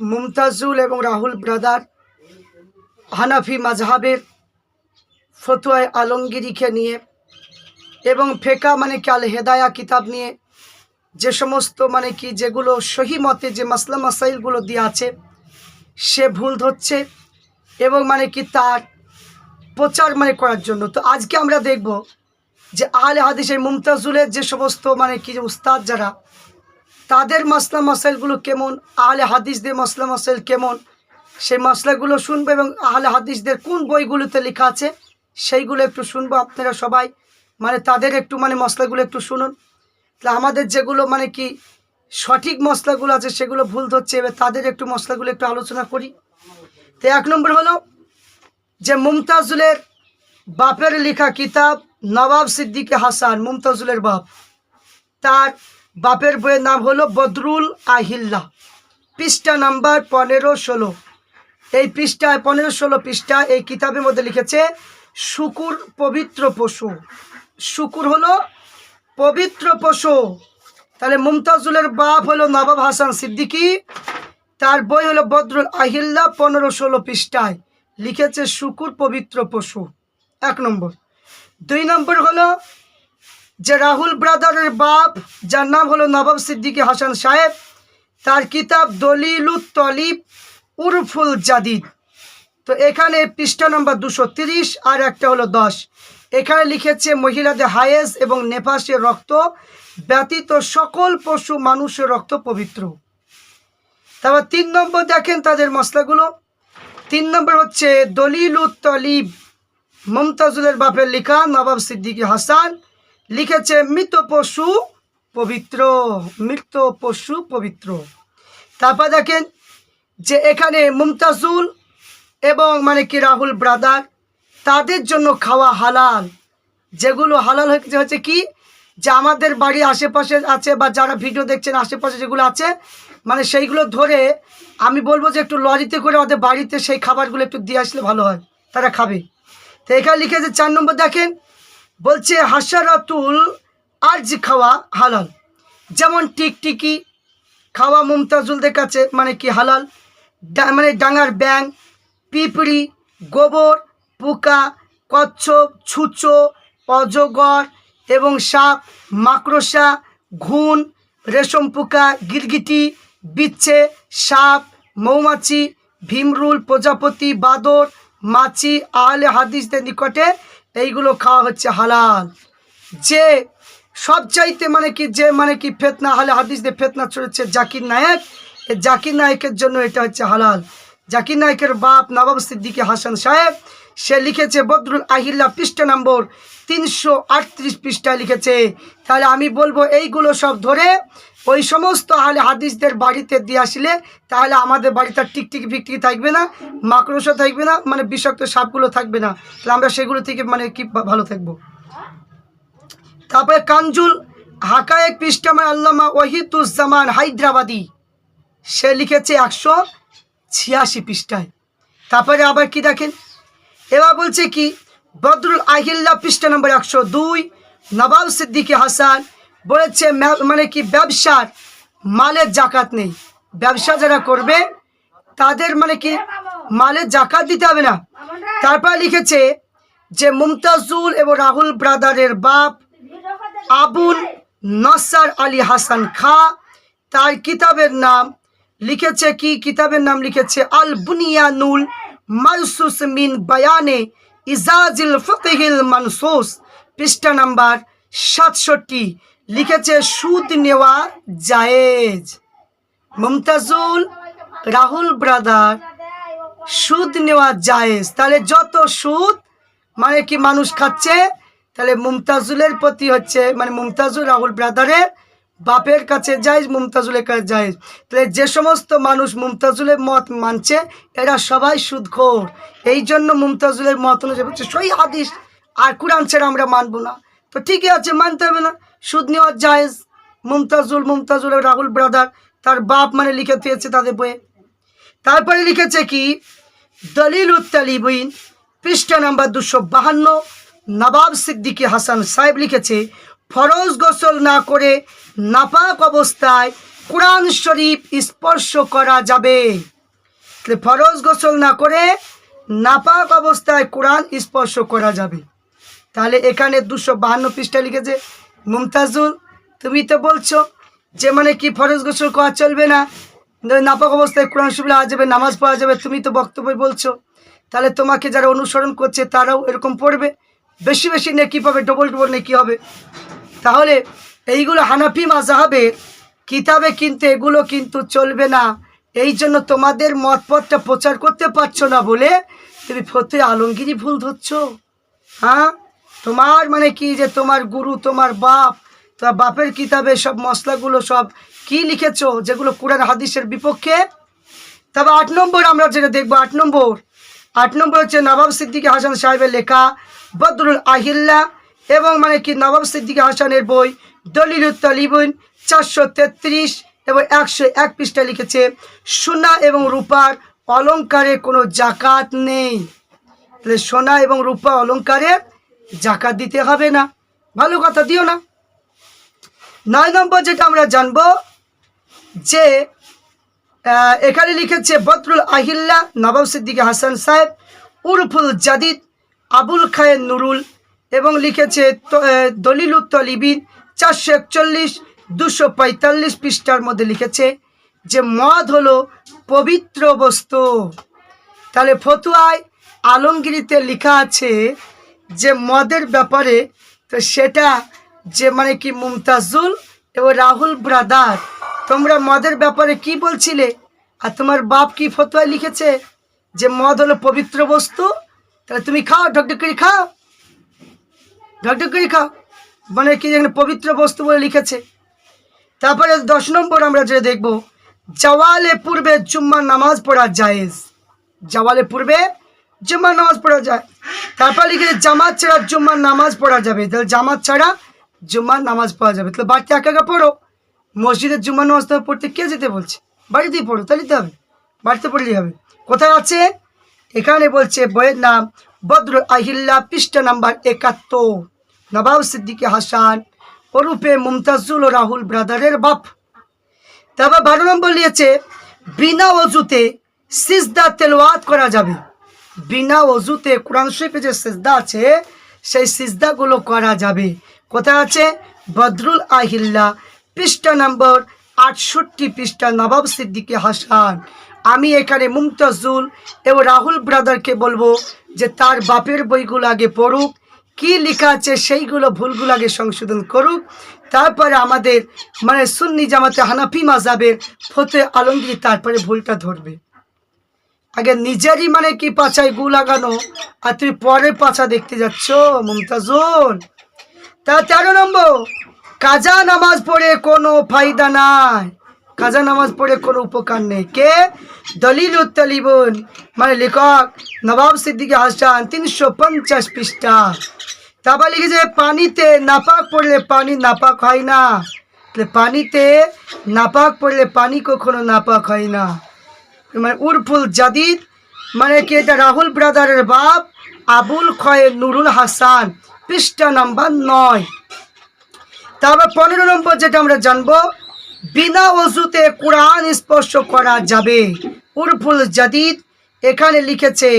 মুমতাজুল এবং রাহুল ব্রাদার হানাফি মাজহাবের ফতুয়ায় আলমগিরিকে নিয়ে এবং ফেকা মানে কি আল হেদায়া কিতাব নিয়ে যে সমস্ত মানে কি যেগুলো সহি মতে যে মাসলা মাসাইলগুলো দিয়ে আছে সে ভুল ধরছে এবং মানে কি তার প্রচার মানে করার জন্য তো আজকে আমরা দেখব যে আহলে হাদিসের মুমতাজুলের যে সমস্ত মানে কি উস্তাদ যারা তাদের মাসলা মাসাইলগুলো কেমন? আহলে হাদিসদের মাসলা মাসাইল কেমন? সেই মশলাগুলো শুনব এবং আহলে হাদিসদের কোন বইগুলোতে লেখা আছে সেইগুলো একটু শুনব আপনারা সবাই। মানে তাদের একটু মানে মশলাগুলো একটু শুনুন। তাহলে আমাদের যেগুলো মানে কি সঠিক মশলাগুলো আছে সেগুলো ভুল ধরছে, এবার তাদের একটু মশলাগুলো একটু আলোচনা করি। তো এক নম্বর হলো যে মুমতাজুলের বাপের লেখা কিতাব নবাব সিদ্দিকে হাসান, মুমতাজুলের বাপ। তার বাপের বইয়ের নাম হলো বদরুল আহিল্লা পৃষ্ঠা নাম্বার পনেরো ষোলো। এই পৃষ্ঠায় পনেরো ষোলো পৃষ্ঠা এই কিতাবের মধ্যে লিখেছে, শুকুর পবিত্র পশু। শুকুর হলো পবিত্র পশু। তাহলে মুমতাজুলের বাপ হলো নবাব হাসান সিদ্দিকী। তার বই হলো বদরুল আহিল্লা পনেরো ষোলো পৃষ্ঠায়। লিখেছে শুকুর পবিত্র পশু। এক নম্বর। দুই নম্বর হলো যে রাহুল ব্রাদারের বাপ, যার নাম হলো নবাব সিদ্দিকী হাসান সাহেব, তার কিতাব দলিলুত তলিব উরফুল জাদিদ। তো এখানে পৃষ্ঠা নম্বর দুশো তিরিশ আর একটা হলো দশ। এখানে লিখেছে, মহিলাদের হায়েস এবং নেপাসের রক্ত ব্যতীত সকল পশু মানুষের রক্ত পবিত্র। তারপর তিন নম্বর দেখেন তাদের মশলাগুলো। তিন নম্বর হচ্ছে, দলিলুত তলিব, মমতাজুলের বাপের লেখা নবাব সিদ্দিকী হাসান। লিখেছে মৃত পশু পবিত্র, মৃত পশু পবিত্র। তারপর দেখেন যে এখানে মুমতাজুল এবং মানে কি রাহুল ব্রাদার, তাদের জন্য খাওয়া হালাল। যেগুলো হালাল হচ্ছে হচ্ছে কি? যে আমাদের বাড়ির আশেপাশে আছে বা যারা ভিডিও দেখছেন, আশেপাশে যেগুলো আছে মানে সেইগুলো ধরে আমি বলব যে একটু লরিতে করে ওদের বাড়িতে সেই খাবারগুলো একটু দিয়ে আসলে ভালো হয়। তারা খাবে। তো এখানে লিখেছে চার নম্বর দেখেন বলছে হাসারাতুল আর্জ খাওয়া হালাল। যেমন টিকটিকি খাওয়া মুমতাজুলদের কাছে মানে কি হালাল? মানে ডাঙার ব্যাং পিঁপড়ি, গোবর, পোকা, কচ্ছপ, ছুঁচো, অজগর এবং সাপ, মাকড়সা ঘুন রেশম পোকা, গিরগিটি, বিচ্ছে, সাপ, মৌমাছি, ভীমরুল, প্রজাপতি, বাদর, মাছি, আহলে হাদিসদের নিকটে এইগুলো খাওয়া হচ্ছে হালাল। যে সবচাইতে মানে কি, যে মানে কি ফেতনা হালে হাদিস দিয়ে ফেতনা চড়েছে জাকির নায়ক জাকির নায়কের জন্য এটা হচ্ছে হালাল। জাকির নায়কের বাপ নবাব সিদ্দিকী হাসান সাহেব সে লিখেছে, বদরুল আহিল্লা পৃষ্ঠা নম্বর তিনশো আটত্রিশ পৃষ্ঠায় লিখেছে, তাহলে আমি বলব এইগুলো সব ধরে ওই সমস্ত আহলে হাদিসদের বাড়িতে দিয়ে আসলে তাহলে আমাদের বাড়িতে টিকটিকি ফিকটিকি থাকবে না, মাকড়সা থাকবে না মানে বিষাক্ত সাপগুলো থাকবে না। তাহলে আমরা সেগুলো থেকে মানে কি ভালো থাকব? তারপরে কাঞ্জুল হাকায়েক পৃষ্ঠামায় আল্লামা ওহিদুজ্জামান হায়দ্রাবাদি, সে লিখেছে একশো ছিয়াশি পৃষ্ঠায়। তারপরে আবার কি দেখেন? এবার বলছে কি, বদরুল আহিল্লা পৃষ্ঠা নম্বর একশো দুই, নবাব সিদ্দিকী হাসান বলেছে মানে কি, ব্যবসার মালের জাকাত নেই। ব্যবসা যারা করবে, তাদের মানে কি, মালের জাকাত দিতে হবে না। তারপর লিখেছে যে, মুমতাজুল এবং রাহুল ব্রাদারের বাপ আবুল নসার আলী হাসান খা, তার কিতাবের নাম লিখেছে কি, কিতাবের নাম লিখেছে আল বুনিয়ানুল মানসুস মিন বায়ানে ইজাজিল ফকিহিল মানসুস, পৃষ্ঠা নাম্বার সাতষট্টি, লিখেছে সুদ নেওয়া জায়েজ। মুমতাজুল, রাহুল ব্রাদার, সুদ নেওয়া জায়েজ। তাহলে যত সুদ মানে কি মানুষ খাচ্ছে? তাহলে মুমতাজুলের প্রতি হচ্ছে মানে মুমতাজুল, রাহুল ব্রাদারের বাপের কাছে যায় মুমতাজুলের কাছে যায় তাহলে যে সমস্ত মানুষ মুমতাজুলের মত মানছে, এরা সবাই সুদখোর। এই জন্য মুমতাজুলের মত অনুযায়ী বলছে, সই হাদিস, আর কোরআন ছেড়ে আমরা মানবো না। তো ঠিকই আছে, মানতে হবে না। সুদ নেওয়া জায়েজ। মুমতাজুল মুমতাজুল রাহুল ব্রাদার তার বাপ মানে লিখে দিয়েছে তাদের বইয়ে। তারপরে লিখেছে কি দলিল উত্তালিবিন পৃষ্ঠা নাম্বার দুশো বাহান্ন, নবাব সিদ্দিকী হাসান সাহেব লিখেছে ফরজ গোসল না করে নাপাক অবস্থায় কোরআন শরীফ স্পর্শ করা যাবে। তাহলে ফরজ গোসল না করে নাপাক অবস্থায় কোরআন স্পর্শ করা যাবে। তাহলে এখানে দুশো বাহান্ন পৃষ্ঠা লিখেছে, মুমতাজুল, তুমি তো বলছো যে মানে কি ফরজ গোসল করা চলবে না? নাপাক অবস্থায় কোরআন শরীফ আওয়া যাবে, নামাজ পড়া যাবে, তুমি তো বক্তব্য বলছো। তাহলে তোমাকে যারা অনুসরণ করছে তারাও এরকম পড়বে। বেশি বেশি নেকি পাবে ডবল ডবল নেকি হবে। তাহলে এইগুলো হানাফি মাজাহাবের কিতাবে কিন্তু এগুলো কিন্তু চলবে না। এই জন্য তোমাদের মতপথটা প্রচার করতে পারছ না বলে তুমি ফতে আলমগিরি ভুল ধরছো। হ্যাঁ? তোমার মানে কি যে তোমার গুরু, তোমার বাপ, তোমার বাপের কিতাবে সব মশলাগুলো সব কি লিখেছো, যেগুলো কোরআন হাদিসের বিপক্ষে? তবে আট নম্বর আমরা যেটা দেখব, আট নম্বর। আট নম্বর হচ্ছে নবাব সিদ্দিকী হাসান সাহেবের লেখা বদরুল আহিল্লা এবং মানে কি নবাব সিদ্দিকী হাসানের বই দলিল তলিবুন চারশো তেত্রিশ এবং একশো এক পৃষ্ঠা লিখেছে, সোনা এবং রূপার অলংকারে কোনো জাকাত নেই। তাহলে সোনা এবং রূপা অলংকারের জাকাত দিতে হবে না। ভালো কথা, দিও না। নয় নম্বর যেটা আমরা জানব যে এখানে লিখেছে, বদরুল আহিল্লা, নবাব সিদ্দিকী হাসান সাহেব, উরফুল জাদিদ, আবুল খায়ের নুরুল এবং লিখেছে দলিলুত তলিবিন চারশো একচল্লিশ, দুশো পঁয়তাল্লিশ পৃষ্ঠার মধ্যে লিখেছে যে মদ হলো পবিত্র বস্তু। তাহলে ফতুয়ায় আলমগিরিতে লেখা আছে যে মদের ব্যাপারে, তো সেটা যে মানে কি মুমতাজুল এবং রাহুল ব্রাদার, তোমরা মদের ব্যাপারে কি বলছিলে? আর তোমার বাপ কি ফতুয়ায় লিখেছে যে মদ হলো পবিত্র বস্তু? তাহলে তুমি খাও, ঢকঢক খাও। ঢকঢক করে মানে কি যেখানে পবিত্র বস্তু বলে লিখেছে? তারপরে দশ নম্বর আমরা যেটা দেখব, জওয়ালে পূর্বে জুম্মার নামাজ পড়া জায়েজ। জওয়ালে পূর্বে জুম্মার নামাজ পড়া যায়। তারপর লিখেছে জামাত ছাড়া জুম্মার নামাজ পড়া যাবে। তাহলে জামাত ছাড়া জুম্মার নামাজ পড়া যাবে। তাহলে বাড়িতে একা একা পড়ো? মসজিদের জুম্মার নামাজ তো পড়তে কে যেতে বলছে? বাড়িতেই পড়ো, তাহলে তো হবে। বাড়িতে পড়লেই হবে। কোথায় আছে? এখানে বলছে, বইয়ের নাম বদ্র আহিল্লা পৃষ্ঠা নাম্বার একাত্তর। নবাব সিদ্দিকী হাসান, ওরূপে মুমতাজুল রাহুল ব্রাদারের বাপ। তারপর বারো নম্বর নিয়েছে বিনা অজুতে সিজদা তেলোয়াত করা যাবে। বিনা অজুতে কোরআন শরীফে যে সিজদা আছে, সেই সিজদাগুলো করা যাবে। কোথায় আছে? বদরুল আহিল্লা পৃষ্ঠা নম্বর আটষট্টি পৃষ্ঠা নবাব সিদ্দিকী হাসান। আমি এখানে মুমতাজুল এবং রাহুল ব্রাদারকে বলব যে তার বাপের বইগুলো আগে পড়ুক, কি লেখা আছে সেইগুলো ভুলগুলো আগে সংশোধন করুক। তারপরে আমাদের মানে সুন্নি জামাতে হানাফি মাজাবের ফতে আলমগীর তারপরে ভুলটা ধরবে। আগে নিজেরই মানে কি পাছায় গু লাগানো আর তুই পরের পাছা দেখতে যাচ্ছ, মুমতাজুল। তা তেরো নম্বর, কাজা নামাজ পড়ে কোনো ফায়দা নাই। কাজা নামাজ পড়ে কোনো উপকার নেই। কে? দলিল উত্তালিবন মানে লেখক নবাব সিদ্দিকী হাসান, তিনশো পঞ্চাশ পৃষ্ঠা। তারপর লিখেছে পানিতে নাপাক পড়লে পানি নাপাক হয় না। পানিতে নাপাক পড়লে পানি কখনো নাপাক হয় না। মানে উরফুল জাদিদ মানে কি এটা রাহুল ব্রাদারের বাপ আবুল খয়ে নুরুল হাসান, পৃষ্ঠা নাম্বার নয়। তারপর পনেরো নম্বর যেটা আমরা জানব বিনা অজুতে কোরআন স্পর্শ করা যাবে। উরফুল জাদিদ এখানে লিখেছে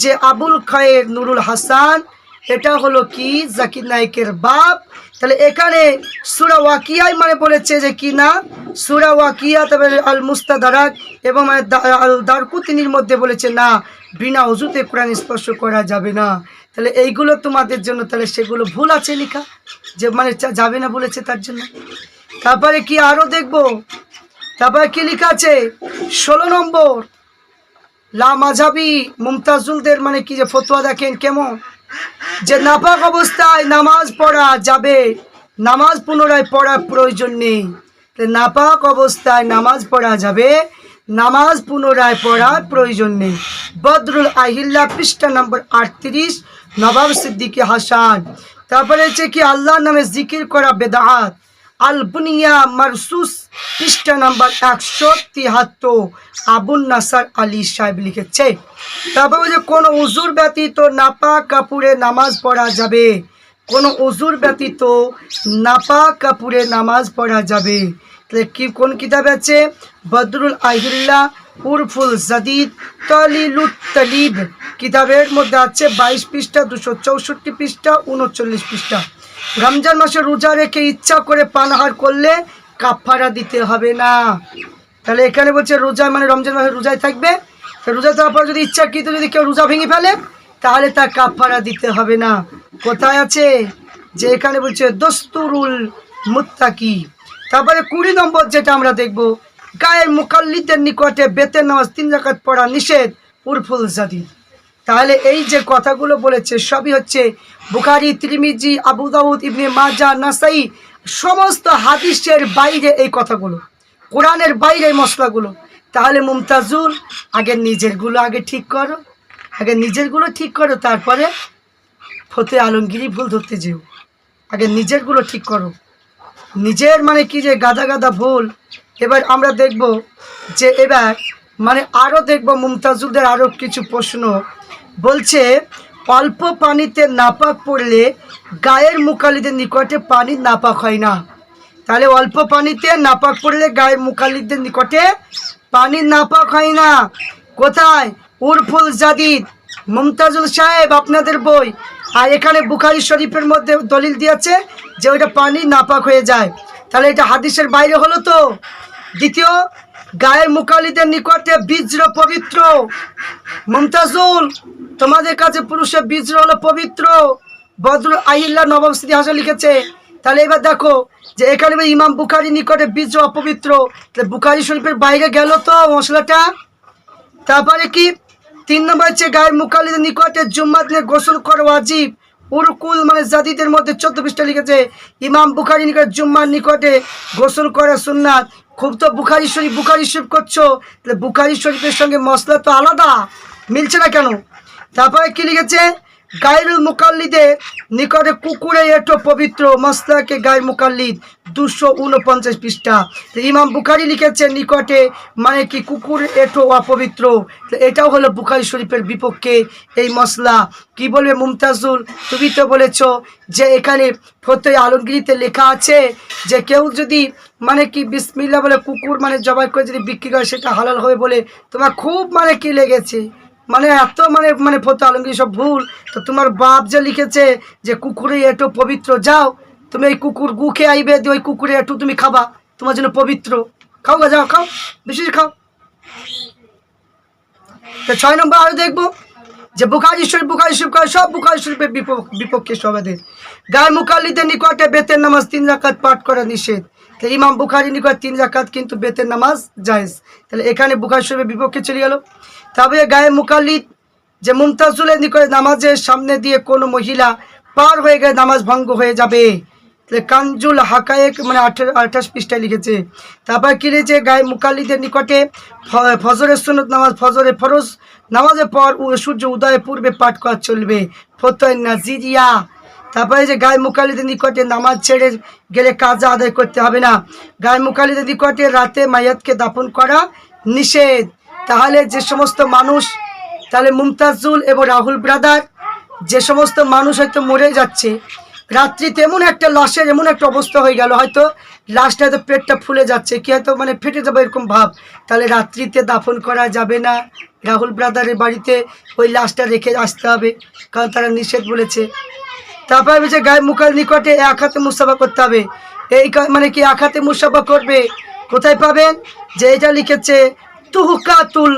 যে আবুল খায়ের নুরুল হাসান, এটা হলো কি? জাকির নাইকের বাপ। তাহলে এখানে সুরা ওয়াকিয়াই মানে বলেছে যে কি না? সুরা ওয়াকিয়া তবে আল মুস্তাদারাক এবং আল দারকুতিনির মধ্যে বলেছে না, বিনা অজুতে কোরআন স্পর্শ করা যাবে না। তাহলে এইগুলো তোমাদের জন্য, তাহলে সেগুলো ভুল আছে লেখা? যে মানে যাবে না বলেছে তার জন্য? তারপরে কি আরও দেখব? তারপরে কি লেখা আছে ষোলো নম্বর। লা মাঝাবি মুমতাজুলদের মানে কি যে ফতোয়া দেখেন কেমন? যে নাপাক অবস্থায় নামাজ পড়া যাবে, নামাজ পুনরায় পড়ার প্রয়োজন নেই। নাপাক অবস্থায় নামাজ পড়া যাবে, নামাজ পুনরায় পড়ার প্রয়োজন নেই। বদরুল আহিল্লা পৃষ্ঠা নম্বর আটত্রিশ, নবাব সিদ্দিকী হাসান। তারপরে হচ্ছে কি আল্লাহর নামে জিকির করা বেদাত। আল বুনিয়া মারসুস, পৃষ্ঠা নাম্বার একশো তিহাত্তর আবুল নাসার আলী সাহেব লিখেছে তারপর যে কোনো উজুর ব্যতীত নাপা কাপুরে নামাজ পড়া যাবে। কোনো উজুর ব্যতীত নাপা কাপুরে নামাজ পড়া যাবে। তাহলে কি, কোন কিতাবে আছে? বদরুল আহিল্লা, উরফুল জাদিদ, তলিলুত তলিব কিতাবের মধ্যে আছে বাইশ পৃষ্ঠা, দুশো চৌষট্টি পৃষ্ঠা, উনচল্লিশ পৃষ্ঠা। রমজান মাসে রোজা রেখে ইচ্ছা করে পানাহার করলে কাফারা দিতে হবে না। তাহলে এখানে বলছে রোজা মানে রমজান মাসে রোজায় থাকবে। রোজা থাকার পর যদি ইচ্ছাকৃত যদি কেউ রোজা ভেঙে ফেলে, তাহলে তার কাফারা দিতে হবে না। কোথায় আছে? যে এখানে বলছে, দস্তুরুল মুত্তাকি। তারপরে কুড়ি নম্বর যেটা আমরা দেখব, গায়ের মুকাল্লিদের নিকটে বেতের নামাজ তিন রাকাত পড়া নিষেধ। উরফুল জাদি। তাহলে এই যে কথাগুলো বলেছে, সবই হচ্ছে বুখারি, ত্রিমিজি, আবু দাউদ, ইবনে মাজা, নাসাই, সমস্ত হাদিসের বাইরে এই কথাগুলো। কোরআনের বাইরে এই মশলাগুলো। তাহলে মুমতাজুল, আগে নিজেরগুলো আগে ঠিক করো, আগে নিজেরগুলো ঠিক করো, তারপরে ফতে আলমগিরি ভুল ধরতে যেও। আগে নিজেরগুলো ঠিক করো। নিজের মানে কি যে গাদা গাদা ভুল? এবার আমরা দেখব যে এবার মানে আরও দেখব মুমতাজুলদের আরও কিছু প্রশ্ন বলছে, অল্প পানিতে নাপাক পড়লে গায়ের মুখালিদের নিকটে পানি নাপাক হয় না। তাহলে অল্প পানিতে নাপাক পড়লে গায়ের মুখালিদের নিকটে পানি নাপাক হয় না। কোথায়? উরফুল জাদিদ, মমতাজুল সাহেব, আপনাদের বই। আর এখানে বুখারি শরীফের মধ্যে দলিল দিয়েছে যে ওইটা পানি নাপাক হয়ে যায়। তাহলে এটা হাদিসের বাইরে হলো তো। দ্বিতীয়, গায়ের মুকালিদের নিকটে বীজ্র পবিত্র। মুমতাজুল তোমাদের কাছে পুরুষের বীজ্র হলো পবিত্র। বদরুল আহিল্লা নবম স্মৃতি হাসা লিখেছে। তাহলে এবার দেখো যে এখানে ইমাম বুখারি নিকটে বীজ অপবিত্র। তাহলে বুখারি শরীফের বাইরে গেল তো মশলাটা? তারপরে কি? তিন নম্বর হচ্ছে গায়ের মুখালিদের নিকটে জুম্মা দিনে গোসল করো ওয়াজিব। উরকুল মানে জাতিদের মধ্যে চোদ্দ পৃষ্ঠা লিখেছে, ইমাম বুখারি নিকট জুম্মার নিকটে গোসল করা সুন্নাত। খুব তো বুখারি শরীফ বুখারি শরীফ করছ। তাহলে বুখারি শরীফের সঙ্গে মশলা তো আলাদা। মিলছে না কেন? তারপরে কি লিখেছে? গায়রুল মুকাল্লিদের নিকটে কুকুরে এটো পবিত্র মসলাকে গায়ের মুকাল্লিদ দুশো উনপঞ্চাশ পৃষ্ঠা। তো ইমাম বুখারি লিখেছে, নিকটে মানে কি কুকুর এটো অপবিত্র। তো এটাও হলো বুখারি শরীফের বিপক্ষে এই মশলা কি বলবে মুমতাজুল? তুমি তো বলেছ যে এখানে ফতোয় আলমগিরিতে লেখা আছে যে কেউ যদি মানে কি বিসমিল্লা বলে কুকুর মানে জবাই করে যদি বিক্রি করে সেটা হালাল হবে বলে তোমার খুব মানে কি লেগেছে? মানে এত মানে মানে ফতো আলমগীর, সব ভুল। তো তোমার বাপ যে লিখেছে যে, কুকুরে একটু পবিত্র যাও, তুমি এই কুকুর গু খেয়ে আইবে, দিয়ে ওই কুকুরে একটু তুমি খাবা, তোমার জন্য পবিত্র। খাও গা, যাও, খাও, বেশি খাও। তো ছয় নম্বর আরও দেখব, যে বুখারি শরীফ বুখারি শরীফ করে সব বুখারি শরীফের বিপক্ষে সবাদের গায়ে মুকাল্লিদের নিকটে বেতের নামাজ তিন রাকাত পাঠ করা নিষেধ। তো ইমাম বুখারি নিকট তিন রাকাত কিন্তু বেতের নামাজ জায়েজ। তাহলে এখানে বুখারি শরীফের বিপক্ষে চলে গেল। তবে গায়ে মুকাল্লিদ যে মুমতাজুলের নিকটে নামাজের সামনে দিয়ে কোনো মহিলা পার হয়ে গেলে নামাজ ভঙ্গ হয়ে যাবে। তাহলে কাঞ্জুল হাকায়েক মানে আঠারো, আঠাশ পৃষ্ঠায় লিখেছে। তারপর কি লিখেছে গায়ে মুকাল্লিদের নিকটে ফজরের সুনত নামাজ ফজরে ফরজ। নামাজের পর সূর্য উদয়ের পূর্বে পাঠ করা চলবে। ফতোয় নাজিরিয়া। তারপরে যে গায়ে মুখালিদের নিকটে নামাজ ছেড়ে গেলে কাজা আদায় করতে হবে না। গায়ে মুখালিদের নিকটে রাতে মায়াতকে দাফন করা নিষেধ। তাহলে যে সমস্ত মানুষ, তাহলে মুমতাজুল এবং রাহুল ব্রাদার, যে সমস্ত মানুষ হয়তো মরে যাচ্ছে রাত্রিতে এমন একটা লাশের এমন একটা অবস্থা হয়ে গেল, হয়তো লাশটা হয়তো পেটটা ফুলে যাচ্ছে, কি হয়তো মানে ফেটে যাবে এরকম ভাব। তাহলে রাত্রিতে দাফন করা যাবে না। রাহুল ব্রাদারের বাড়িতে ওই লাশটা রেখে আসতে হবে, কারণ তারা নিষেধ বলেছে। তারপরে বলছে গায়ে মুখের নিকটে এক হাতে মুসাফা করতে হবে। এই মানে কি এক হাতে মুসাফা করবে? কোথায় পাবেন? যে এটা লিখেছে, তুহকাতুল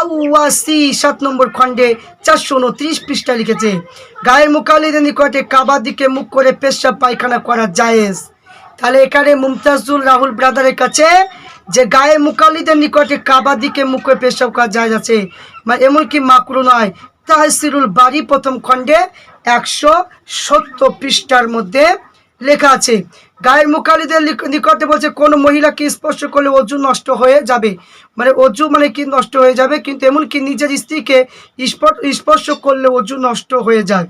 আউয়াসি, সাত নম্বর খণ্ডে চারশো উনত্রিশ পৃষ্ঠা লিখেছে, গায়ের মুকালিদের নিকটে কাবার দিকে মুখ করে পেশাব পায়খানা করা জায়েজ। তাহলে এখানে মুমতাজুল, রাহুল ব্রাদারের কাছে যে গায়ে মুকালিদের নিকটে কাবার দিকে মুখ করে পেশাব করা জায়েজ আছে। মানে এমনকি মাকরু নয়, তাহসিরুল বাড়ি প্রথম খণ্ডে একশো সত্তর পৃষ্ঠার মধ্যে লেখা আছে, গায়ের মুখালিদের নিকটে বলছে, কোনো মহিলাকে স্পর্শ করলে অজু নষ্ট হয়ে যাবে? মানে অজু মানে কি নষ্ট হয়ে যাবে? কিন্তু এমনকি নিজের স্ত্রীকে স্পর্শ করলে অজু নষ্ট হয়ে যায়।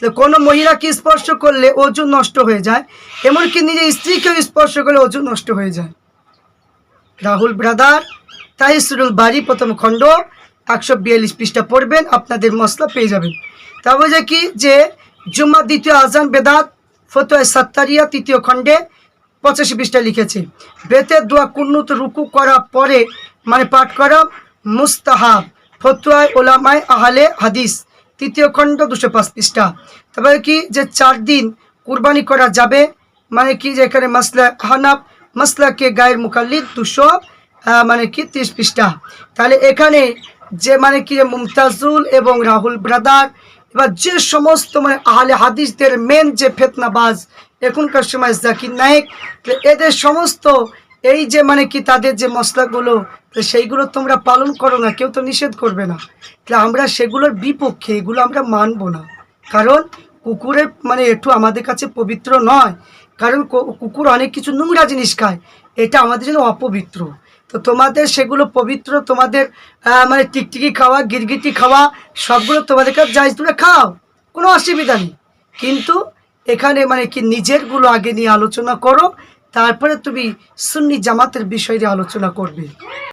তো কোনো মহিলাকে স্পর্শ করলে অজু নষ্ট হয়ে যায়? এমনকি নিজের স্ত্রীকেও স্পর্শ করলে অজু নষ্ট হয়ে যায়। রাহুল ব্রাদার তাহিসুরুল বাড়ি প্রথম খণ্ড, একশো বিয়াল্লিশ পৃষ্ঠা পড়বেন, আপনাদের মশলা পেয়ে যাবেন। তারপরে যে কি? যে জুম্মা দ্বিতীয় আজান বেদাত, ফতোয় সাত্তারিয়া তৃতীয় খণ্ডে পঁচাশি পৃষ্ঠা লিখেছে। বেতের দোয়া কুন্নুত রুকু করার পরে মানে পাঠ করা মুস্তাহাব, ফতুয়ায় ওলামায় আহলে হাদিস, তৃতীয় খণ্ড দুশো পাঁচ পৃষ্ঠা। তারপরে কি? যে চার দিন কুরবানি করা যাবে মানে কি? যে এখানে মাসলা হানাব মাসলাকে গায়ের মুকাল্লিদ দুশো মানে কি? ত্রিশ পৃষ্ঠা। তাহলে এখানে যে মানে কি? মুমতাজুল এবং রাহুল ব্রাদার এবার যে সমস্ত মানে আহলে হাদিসদের মেন যে ফেতনাবাজ এখনকার সময় জাকির নায়েক এদের সমস্ত এই যে মানে কি তাদের যে মশলাগুলো সেইগুলো তোমরা পালন করো না, কেউ তো নিষেধ করবে না। তাহলে আমরা সেগুলোর বিপক্ষে এগুলো আমরা মানবো না। কারণ কুকুরের মানে একটু আমাদের কাছে পবিত্র নয়। কারণ কুকুর অনেক কিছু নোংরা জিনিস খায়। এটা আমাদের জন্য অপবিত্র। তো তোমাদের সেগুলো পবিত্র তোমাদের মানে টিকটিকি খাওয়া, গিরগিটি খাওয়া, সবগুলো তোমাদের কাছে যাই তুমি খাও, কোনো অসুবিধা নেই। কিন্তু এখানে মানে কি নিজেরগুলো আগে নিয়ে আলোচনা করো, তারপরে তুমি সুন্নি জামাতের বিষয় নিয়ে আলোচনা করবে।